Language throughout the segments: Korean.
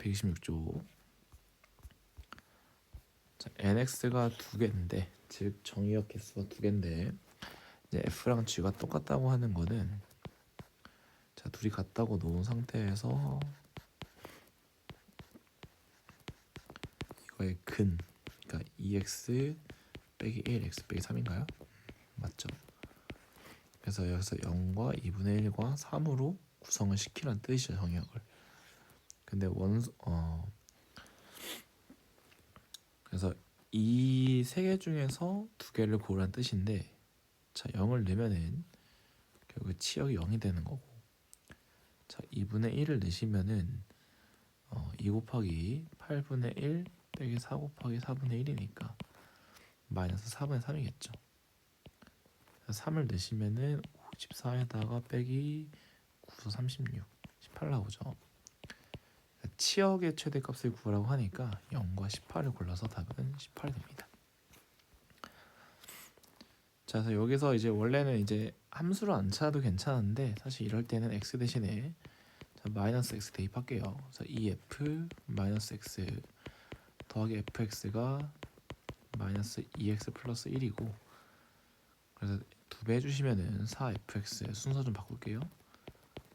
126쪽. 자, nx가 두 개인데, 즉 정의역 개수가 두 개인데, 이제 f랑 g가 똑같다고 하는 거는 자 둘이 같다고 놓은 상태에서 이거의 근, 그러니까 2x 빼기 1x 빼기 3인가요? 맞죠? 그래서 여기서 0과 2분의 1과 3으로 구성을 시키라는 뜻이죠 정의역을. 근데 원수 어. 그래서 이 세 개 중에서 두 개를 고르라는 뜻인데 자 0을 넣으면은 결국 치역이 0이 되는 거고 자 2분의 1을 넣으시면은 어, 2 곱하기 8분의 1 빼기 4 곱하기 4분의 1이니까 마이너스 4분의 3이겠죠. 3을 넣으시면은 54에다가 빼기 9서 36 18 나오죠 치역의 최대값을 구하라고 하니까 0과 18을 골라서 답은 18 됩니다. 자, 그래서 여기서 이제 원래는 이제 함수를 안 찾아도 괜찮은데 사실 이럴 때는 x 대신에 자, 마이너스 x 대입할게요. 그래서 2f 마이너스 x 더하기 fx가 마이너스 2x 플러스 1이고 그래서 두 배 해주시면은 4fx 순서 좀 바꿀게요.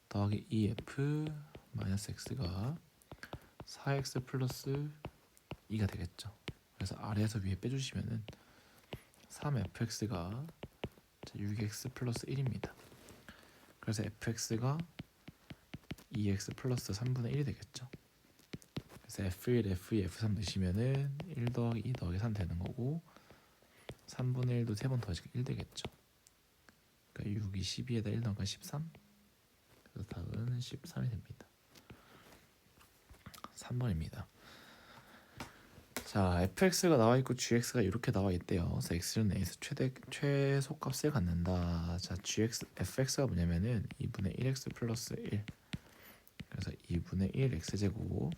더하기 2f 마이너스 x가 4x 플러스 2가 되겠죠. 그래서 아래에서 위에 빼주시면은 3fx가 6x 플러스 1입니다. 그래서 fx가 2x 플러스 3분의 1이 되겠죠. 그래서 f1, f2, f3 넣으시면은 1 더하기 2 더하기 3 되는 거고 3분의 1도 3번 더하니까 1 되겠죠. 그러니까 6이 12에다 1 더하니까 13 그래서 답은 13이 됩니다. 3번입니다. 자, fx가 나와 있고 gx가 이렇게 나와 있대요. 그래서 x는 a에서 최대 최소값을 갖는다. 자, gx fx가 뭐냐면은 2분의 1x 플러스 1. 그래서 2분의 1 x 제곱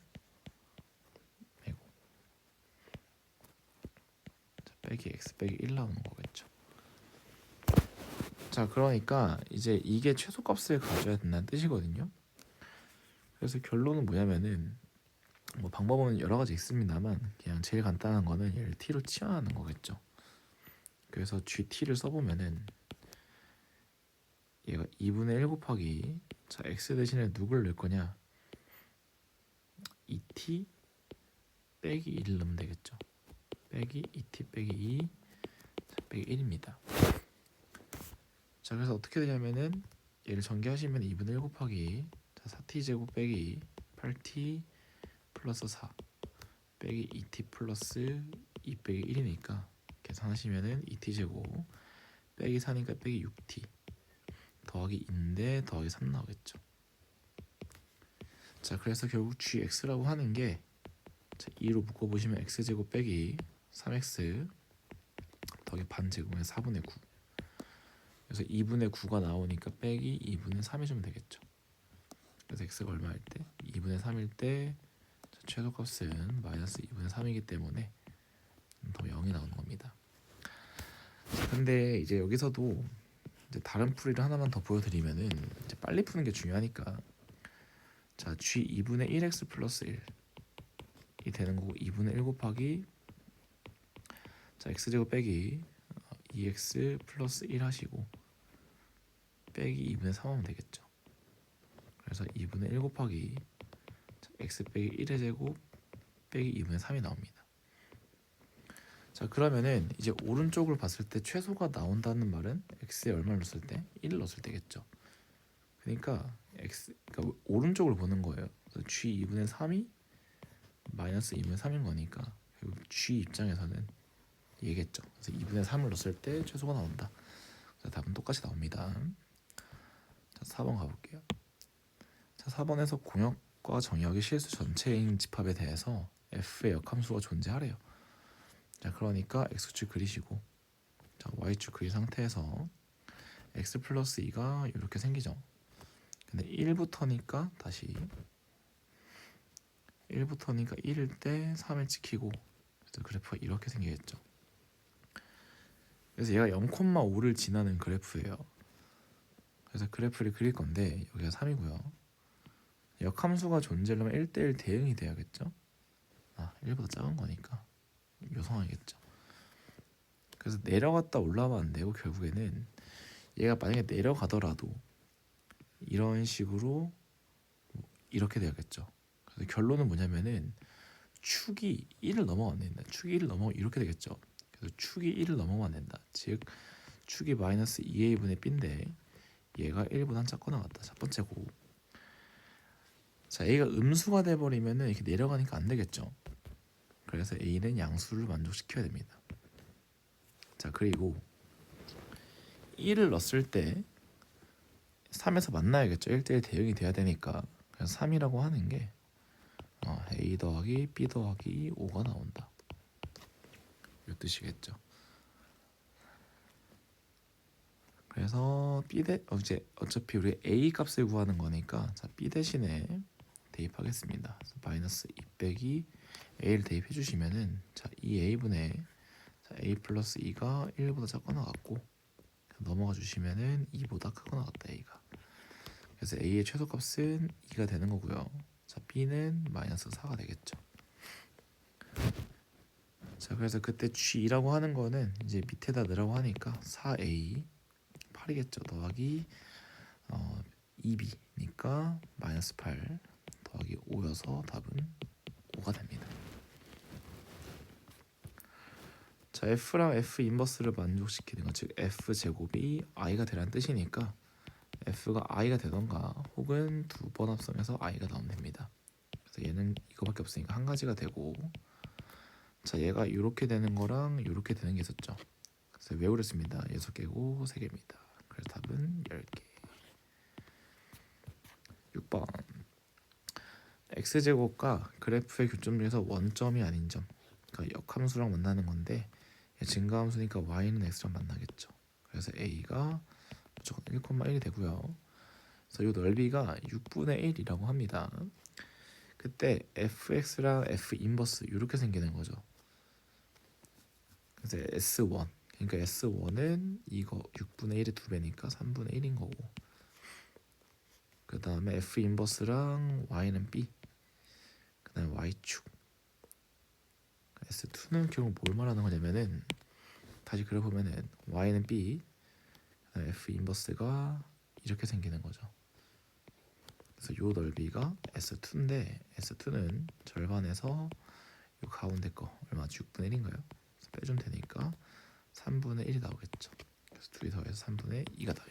빼고 자, 빼기 x 빼기 1 나오는 거겠죠. 자, 그러니까 이제 이게 최소값을 가져야 된다는 뜻이거든요. 그래서 결론은 뭐냐면은 뭐 방법은 여러 가지 있습니다만 그냥 제일 간단한 거는 얘를 t로 치환하는 거겠죠. 그래서 gt를 써보면은 얘가 2분의 1 곱하기 자 x 대신에 누굴 넣을 거냐 2t 빼기 1을 넣으면 되겠죠. 빼기 2t 빼기 2 자, 빼기 1입니다. 자 그래서 어떻게 되냐면은 얘를 전개하시면 2분의 1 곱하기 자 4t 제곱 빼기 8t 플러스 4 빼기 2t 플러스 2 빼기 1이니까 계산하시면은 2t 제곱 빼기 4니까 빼기 6t 더하기 2인데 더하기 3 나오겠죠. 자 그래서 결국 gx라고 하는 게 자, 2로 묶어보시면 x 제곱 빼기 3x 더하기 반 제곱에 4분의 9 그래서 2분의 9가 나오니까 빼기 2분의 3이 좀 되겠죠. 그래서 x가 얼마일 때? 2분의 3일 때 최소값은 마이너스 2분의 3이기 때문에 더 0이 나오는 겁니다. 근데 이제 여기서도 이제 다른 풀이를 하나만 더 보여드리면은 이제 빨리 푸는 게 중요하니까 자 g 2분의 1x 플러스 1이 되는 거고 2분의 1 곱하기 자 x 제곱 빼기 2x 플러스 1 하시고 빼기 2분의 3 하면 되겠죠. 그래서 2분의 1 곱하기 x 빼기 1의 제곱 빼기 2분의 3이 나옵니다. 자 그러면은 이제 오른쪽을 봤을 때 최소가 나온다는 말은 x에 얼마를 넣었을 때 1을 넣었을 때겠죠. 그러니까 x 그러니까 오른쪽을 보는 거예요. 그래서 g 2분의 3이 마이너스 2분의 3인 거니까 결국 g 입장에서는 얘겠죠. 그래서 2분의 3을 넣었을 때 최소가 나온다. 자 답은 똑같이 나옵니다. 자 4번 가볼게요. 자 4번에서 공역 과 정의역의 실수 전체인 집합에 대해서 f의 역함수가 존재하래요. 자 그러니까 x축 그리시고 자 y축 그린 상태에서 x 플러스 2가 이렇게 생기죠. 근데 1부터니까 다시 1부터니까 1일 때 3을 찍히고 그래프가 이렇게 생기겠죠. 그래서 얘가 0,5를 지나는 그래프예요. 그래서 그래프를 그릴 건데 여기가 3이고요. 역함수가 존재하려면 1대1 대응이 돼야겠죠. 아 1보다 작은 거니까 요성하겠죠. 그래서 내려갔다 올라가면 안 되고 결국에는 얘가 만약에 내려가더라도 이런 식으로 이렇게 돼야겠죠. 그래서 결론은 뭐냐면은 축이 1을 넘어가면 안 된다. 축이 1을 넘어 이렇게 되겠죠. 그래서 축이 1을 넘어가면 안 된다. 즉 축이 마이너스 2a분의 b인데 얘가 1보다 한 작거나 같다. 첫 번째 고 자 a가 음수가 돼버리면은 이렇게 내려가니까 안 되겠죠. 그래서 a는 양수를 만족시켜야 됩니다. 자 그리고 1을 넣었을 때 3에서 만나야겠죠. 1대1 대응이 돼야 되니까 그래서 3이라고 하는 게 어, a 더하기 b 더하기 5가 나온다. 이 뜻이겠죠. 그래서 b 대 어, 이제 어차피 우리 a 값을 구하는 거니까 자 b 대신에 대입하겠습니다. 마이너스 2 빼기 a를 대입해 주시면은 자 이 a분의 자, a 플러스 2가 1보다 작거나 같고 넘어가 주시면은 2보다 크거나 같다 a가 그래서 a의 최소값은 2가 되는 거고요. 자 b는 마이너스 4가 되겠죠. 자 그래서 그때 g라고 하는 거는 이제 밑에다 넣으라고 하니까 4a 8이겠죠. 더하기 어, 2b니까 마이너스 8 더하기 5여서 답은 5가 됩니다. 자 f랑 f 인버스를 만족시키는 것, 즉 f 제곱이 i가 되라는 뜻이니까 f가 i가 되던가 혹은 두 번 합성해서 i가 나오면 됩니다. 그래서 얘는 이거밖에 없으니까 한 가지가 되고 자 얘가 이렇게 되는 거랑 이렇게 되는 게 있었죠. 그래서 왜 그랬습니다. 6개고 3개입니다. 그래서 답은 10개. 6번 x제곱과 그래프의 교점 중에서 원점이 아닌 점 그러니까 역함수랑 만나는 건데 얘 증가함수니까 y는 x랑 만나겠죠. 그래서 a가 무조건 1,1이 되고요. 그래서 이 넓이가 6분의 1이라고 합니다. 그때 fx랑 f 인버스 이렇게 생기는 거죠. 그래서 s1 그러니까 s1은 이거 6분의 1의 두 배니까 3분의 1인 거고 그 다음에 f 인버스랑 y는 b 그 다음에 y축 S2는 결국 뭘 말하는 거냐면은 다시 그려 보면은 y는 b f 인버스가 이렇게 생기는 거죠. 그래서 요 넓이가 S2인데 S2는 절반에서 요 가운데 거 얼마죠? 6분의 1인가요? 그래서 빼주면 되니까 3분의 1이 나오겠죠. 그래서 2이 더해서 3분의 2가 답입니다.